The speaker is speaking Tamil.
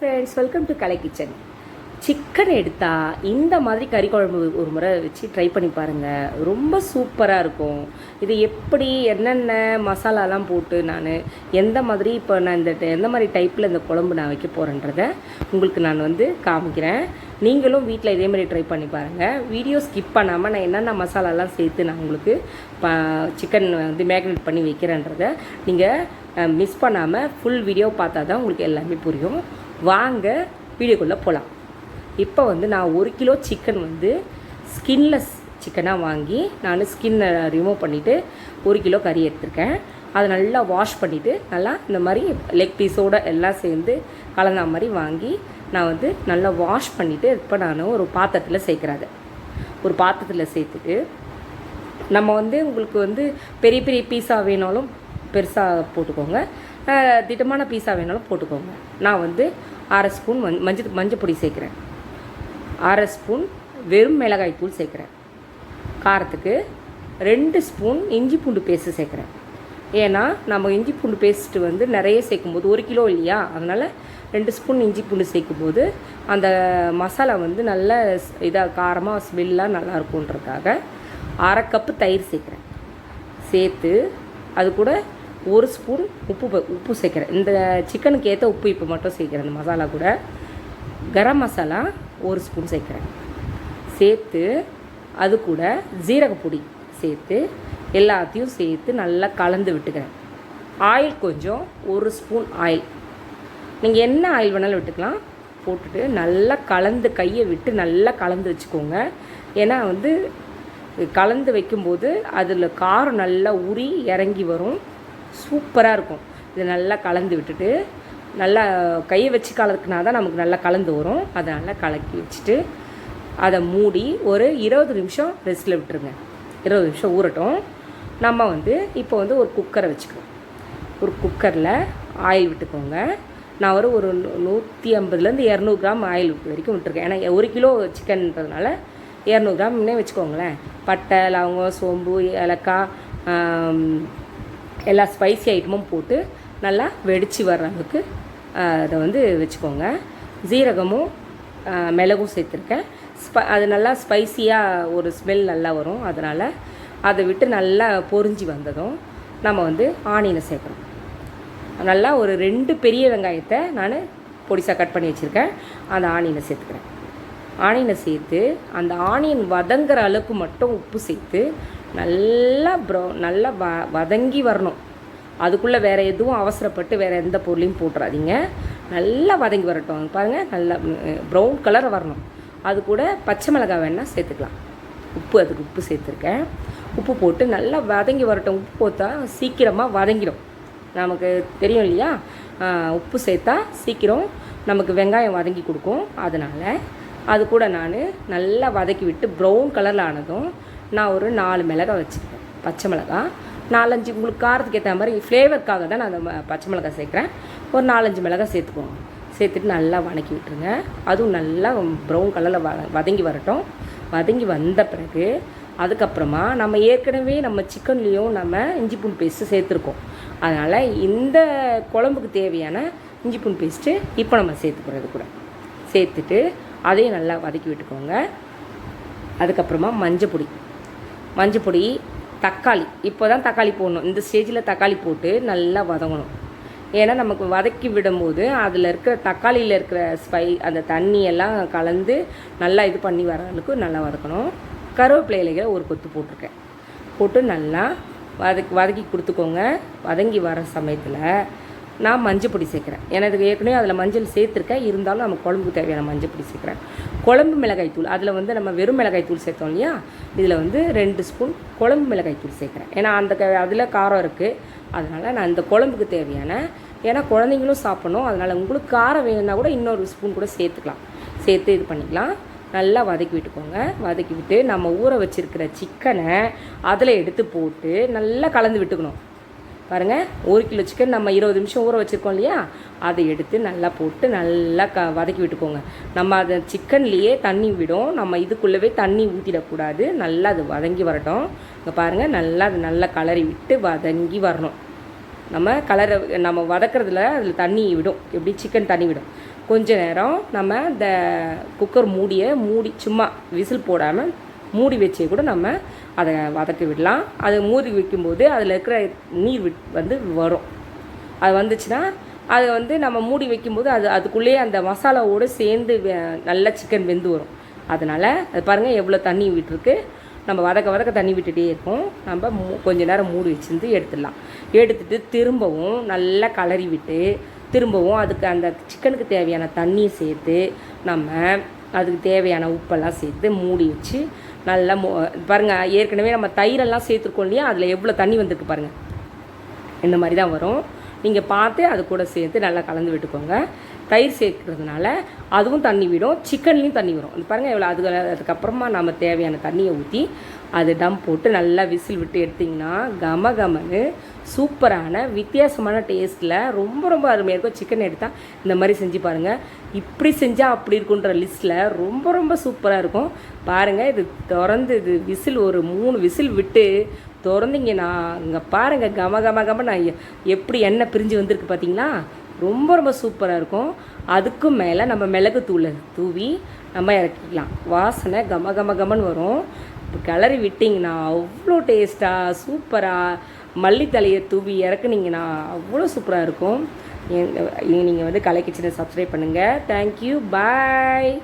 Friends welcome to Kalai kitchen chicken எடுத்தால் இந்த மாதிரி கறி குழம்பு ஒரு முறை வச்சு ட்ரை பண்ணி பாருங்கள் ரொம்ப சூப்பராக இருக்கும். இது எப்படி என்னென்ன மசாலாலாம் போட்டு நான் எந்த மாதிரி இப்போ நான் இந்த எந்த மாதிரி டைப்பில் இந்த குழம்பு நான் வைக்க போகிறேன்றதை உங்களுக்கு நான் வந்து காமிக்கிறேன். நீங்களும் வீட்டில் இதே மாதிரி ட்ரை பண்ணி பாருங்கள் வீடியோ ஸ்கிப் பண்ணாமல் நான் என்னென்ன மசாலாலாம் சேர்த்து நான் உங்களுக்கு ப சிக்கன் வந்து மேக்னேட் பண்ணி வைக்கிறேன்றதை நீங்கள் மிஸ் பண்ணாமல் ஃபுல் வீடியோ பார்த்தா தான் உங்களுக்கு எல்லாமே புரியும். வாங்க வீடியோக்குள்ளே போகலாம் இப்போ வந்து நான் ஒரு கிலோ சிக்கன் வந்து ஸ்கின்லெஸ் சிக்கனாக வாங்கி நான் ஸ்கின்னை ரிமூவ் பண்ணிவிட்டு ஒரு கிலோ கறி எடுத்திருக்கேன். அதை நல்லா வாஷ் பண்ணிவிட்டு நல்லா இந்த மாதிரி லெக் பீஸோடு எல்லாம் சேர்ந்து கலந்த மாதிரி வாங்கி நான் வந்து நல்லா வாஷ் பண்ணிவிட்டு இப்போ நான் ஒரு பாத்திரத்தில் சேர்க்குறேன் அதை. ஒரு பாத்திரத்தில் சேர்த்துட்டு நம்ம வந்து உங்களுக்கு வந்து பெரிய பெரிய பீஸாக வேணாலும் பெருசாக போட்டுக்கோங்க. திட்டமான பீஸா வேணாலும் போட்டுக்கோங்க. நான் வந்து அரை ஸ்பூன் மஞ் மஞ்சள் மஞ்சள் பொடி சேர்க்குறேன். அரை ஸ்பூன் வெறும் மிளகாய் தூள் சேர்க்குறேன். காரத்துக்கு ரெண்டு ஸ்பூன் இஞ்சி பூண்டு பேஸ்ட்டு சேர்க்குறேன். ஏன்னா நம்ம இஞ்சி பூண்டு பேஸ்ட்டு வந்து நிறைய சேர்க்கும்போது ஒரு கிலோ இல்லையா? அதனால் ரெண்டு ஸ்பூன் இஞ்சி பூண்டு சேர்க்கும்போது அந்த மசாலா வந்து நல்ல இதாக காரமாக ஸ்மெல்லாக நல்லாயிருக்குன்றதுக்காக அரை கப்பு தயிர் சேர்க்குறேன். சேர்த்து அது கூட ஒரு ஸ்பூன் உப்பு ப- உப்பு சேர்க்குறேன் இந்த சிக்கனுக்கு ஏற்ற உப்பு இப்போ மட்டும் சேர்க்குறேன் இந்த மசாலா கூட. கரம் மசாலா ஒரு ஸ்பூன் சேர்க்குறேன். சேர்த்து அது கூட ஜீரகப்பொடி சேர்த்து எல்லாத்தையும் சேர்த்து நல்லா கலந்து விட்டுக்கிறேன். ஆயில் கொஞ்சம் ஒரு ஸ்பூன் ஆயில். நீங்கள் என்ன ஆயில் வேணாலும் விட்டுக்கலாம். போட்டுட்டு நல்லா கலந்து கையை விட்டு நல்லா கலந்து வச்சுக்கோங்க. ஏன்னா வந்து கலந்து வைக்கும்போது அதில் காரம் நல்லா உரி இறங்கி வரும். சூப்பராக இருக்கும். இதை நல்லா கலந்து விட்டுட்டு நல்லா கையை வச்சு கலக்குனா தான் நமக்கு நல்லா கலந்து வரும். அதை நல்லா கலக்கி வச்சுட்டு அதை மூடி ஒரு இருபது நிமிஷம் ரெஸ்ட்டில் விட்டுருங்க. இருபது நிமிஷம் ஊறட்டும். நம்ம வந்து இப்போ வந்து ஒரு குக்கரை வச்சுக்கோம் ஒரு குக்கரில் ஆயில் விட்டுக்கோங்க. நான் ஒரு ஒரு நூ- நூற்றி ஐம்பதுலேருந்து இரநூறு கிராம் ஆயில் வரைக்கும் விட்டுருக்கேன். ஏன்னா ஒரு கிலோ சிக்கன்றதுனால இரநூறு கிராம்னே வச்சுக்கோங்களேன். பட்டை லவங்கம் சோம்பு ஏலக்காய் எல்லா ஸ்பைசி ஐட்டமும் போட்டு நல்லா வெடித்து வர்ற அளவுக்கு அதை வந்து வச்சுக்கோங்க. ஜீரகமும் மிளகும் சேர்த்துருக்கேன். ஸ்ப அது நல்லா ஸ்பைசியாக ஒரு ஸ்மெல் நல்லா வரும். அதனால் அதை விட்டு நல்லா பொரிஞ்சு வந்ததும் நம்ம வந்து ஆனியனை சேர்க்குறோம் நல்லா ஒரு ரெண்டு பெரிய வெங்காயத்தை நான் பொடிசாக கட் பண்ணி வச்சுருக்கேன். அந்த ஆனியனை சேர்த்துக்கிறேன். ஆனியனை சேர்த்து அந்த ஆனியன் வதங்குற அளவுக்கு மட்டும் உப்பு சேர்த்து நல்லா ப்ரோ நல்லா வ வதங்கி வரணும். அதுக்குள்ளே வேறு எதுவும் அவசரப்பட்டு வேறு எந்த பொருளையும் போட்டுறாதீங்க. நல்லா வதங்கி வரட்டும். பாருங்கள் நல்லா ப்ரௌன் கலர் வரணும். அது கூட பச்சை மிளகாய் வேணால் சேர்த்துக்கலாம். உப்பு அதுக்கு உப்பு சேர்த்துருக்கேன். உப்பு போட்டு நல்லா வதங்கி வரட்டும். உப்பு போத்தா சீக்கிரமாக வதங்கிடும். நமக்கு தெரியும் இல்லையா? உப்பு சேர்த்தா சீக்கிரம் நமக்கு வெங்காயம் வதங்கி கொடுக்கும். அதனால் அது கூட நான் நல்லா வதக்கி விட்டு ப்ரௌன் கலரில் ஆனதும் நான் ஒரு நாலு மிளகாய் வச்சுருக்கேன் பச்சை மிளகாய் நாலஞ்சு உங்களுக்கு காரத்துக்கு ஏற்ற மாதிரி ஃப்ளேவருக்காக தான் நான் அந்த பச்சை மிளகாய் சேர்க்குறேன். ஒரு நாலஞ்சு மிளகாய் சேர்த்துக்கோங்க. சேர்த்துட்டு நல்லா வதக்கி விட்டுருங்க. அதுவும் நல்லா ப்ரௌன் கலரில் வ வதங்கி வரட்டும். வதங்கி வந்த பிறகு அதுக்கப்புறமா நம்ம ஏற்கனவே நம்ம சிக்கன்லேயும் நம்ம இஞ்சி பூண்டு பேஸ்ட்டு சேர்த்துருக்கோம். அதனால் இந்த குழம்புக்கு தேவையான இஞ்சி பூண்டு பேஸ்ட்டு இப்போ நம்ம சேர்த்துக்கிறது கூட. சேர்த்துட்டு அதையும் நல்லா வதக்கி விட்டுக்கோங்க. அதுக்கப்புறமா மஞ்சள் பொடி மஞ்சப்பொடி தக்காளி. இப்போ தான் தக்காளி போடணும். இந்த ஸ்டேஜில் தக்காளி போட்டு நல்லா வதங்கணும். ஏன்னா நமக்கு வதக்கி விடும்போது அதில் இருக்கிற தக்காளியில் இருக்கிற ஸ்பை அந்த தண்ணியெல்லாம் கலந்து நல்லா இது பண்ணி வர அளவுக்கு நல்லா வதக்கணும். கருவேப்பிலை இலைகளை ஒரு கொத்து போட்டிருக்கேன். போட்டு நல்லா வதக்கி வதக்கி கொடுத்துக்கோங்க. வதங்கி வர சமயத்தில் நான் மஞ்சள் பொடி சேர்க்குறேன். எனக்கு ஏற்கனவே அதில் மஞ்சள் சேர்த்துருக்கேன். இருந்தாலும் நம்ம குழம்புக்கு தேவையான மஞ்சள் பொடி சேர்க்குறேன். குழம்பு மிளகாய் தூள். அதில் வந்து நம்ம வெறும் மிளகாய் தூள் சேர்த்தோம் இல்லையா? இதில் வந்து ரெண்டு ஸ்பூன் குழம்பு மிளகாய் தூள் சேர்க்குறேன். ஏன்னா அந்த க அதில் காரம் இருக்குது அதனால் நான் இந்த குழம்புக்கு தேவையான ஏன்னா குழந்தைங்களும் சாப்பிடணும். அதனால் உங்களுக்கு காரம் வேணும்னா கூட இன்னொரு ஸ்பூன் கூட சேர்த்துக்கலாம். சேர்த்து இது பண்ணிக்கலாம். நல்லா வதக்கி விட்டுக்கோங்க. வதக்கி விட்டு நம்ம ஊற வச்சுருக்கிற சிக்கனை அதில் எடுத்து போட்டு நல்லா கலந்து விட்டுக்கணும். பாருங்கள் ஒரு கிலோ சிக்கன் நம்ம இருபது நிமிஷம் ஊற வச்சுருக்கோம் இல்லையா? அதை எடுத்து நல்லா போட்டு நல்லா க வதக்கி விட்டுக்கோங்க. நம்ம அதை சிக்கன்லேயே தண்ணி விடும். நம்ம இதுக்குள்ளவே தண்ணி ஊற்றிடக்கூடாது நல்லா அது வதங்கி வரட்டும். இங்கே பாருங்கள் நல்லா அது நல்லா கலரி விட்டு வதங்கி வரணும். நம்ம கலரை நம்ம வதக்கிறதுல அதில் தண்ணி விடும். எப்படி? சிக்கன் தண்ணி விடும். கொஞ்ச நேரம் நம்ம இந்த குக்கர் மூடியை மூடி சும்மா விசில் போடாமல் மூடி வச்சே கூட நம்ம அதை வதக்கி விடலாம். அதை மூடி வைக்கும்போது அதில் இருக்கிற நீர் விட் வந்து வரும். அது வந்துச்சுன்னா அதை வந்து நம்ம மூடி வைக்கும்போது அது அதுக்குள்ளேயே அந்த மசாலாவோடு சேர்ந்து வெ- நல்லா சிக்கன் வெந்து வரும். அதனால் அது பாருங்கள் எவ்வளோ தண்ணி விட்டுருக்கு. நம்ம வதக்க வதக்க தண்ணி விட்டுட்டே இருக்கும் நம்ம மூ கொஞ்ச நேரம் மூடி வச்சுருந்து எடுத்துடலாம். எடுத்துட்டு திரும்பவும் நல்லா கலரி விட்டு திரும்பவும் அதுக்கு அந்த சிக்கனுக்கு தேவையான தண்ணியை சேர்த்து நம்ம அதுக்கு தேவையான உப்பெல்லாம் சேர்த்து மூடி வச்சு நல்லா மோ பாருங்கள் ஏற்கனவே நம்ம தயிரெல்லாம் சேர்த்துருக்கோம் இல்லையா? அதில் எவ்வளோ தண்ணி வந்திருக்கு பாருங்கள் இந்த மாதிரி தான் வரும். நீங்கள் பார்த்து அது கூட சேர்த்து நல்லா கலந்து விட்டுக்கோங்க. தயிர் சேர்க்கறதுனால அதுவும் தண்ணி விடும் சிக்கன்லேயும் தண்ணி வரும். அது பாருங்கள் எவ்வளோ அது அதுக்கப்புறமா நம்ம தேவையான தண்ணியை ஊற்றி அது டம் போட்டு நல்லா விசில் விட்டு எடுத்திங்கன்னா கம கமன்னு சூப்பரான வித்தியாசமான டேஸ்ட்டில் ரொம்ப ரொம்ப அருமையாக இருக்கும். சிக்கன் எடுத்தால் இந்த மாதிரி செஞ்சு பாருங்கள் இப்படி செஞ்சால் அப்படி இருக்குன்ற லிஸ்ட்டில் ரொம்ப ரொம்ப சூப்பராக இருக்கும். பாருங்கள் இது திறந்து இது விசில் ஒரு மூணு விசில் விட்டு திறந்தீங்கன்னா இங்கே பாருங்கள் கம கம கம நான் எ- எப்படி எண்ணெய் பிரிஞ்சு வந்திருக்கு பார்த்தீங்களா ரொம்ப ரொம்ப சூப்பராக இருக்கும். அதுக்கும் மேலே நம்ம மிளகு தூளை தூவி நம்ம இறக்கிக்கலாம். வாசனை கம கம கமன்னு வரும். இப்போ கிளறி விட்டிங்கன்னா அவ்வளோ டேஸ்ட்டாக சூப்பராக மல்லித்தலையை தூவி இறக்குனீங்கன்னா அவ்வளோ சூப்பராக இருக்கும். நீங்கள் வந்து கலை கிச்சனை சப்ஸ்கிரைப் பண்ணுங்கள் தேங்க்யூ பாய்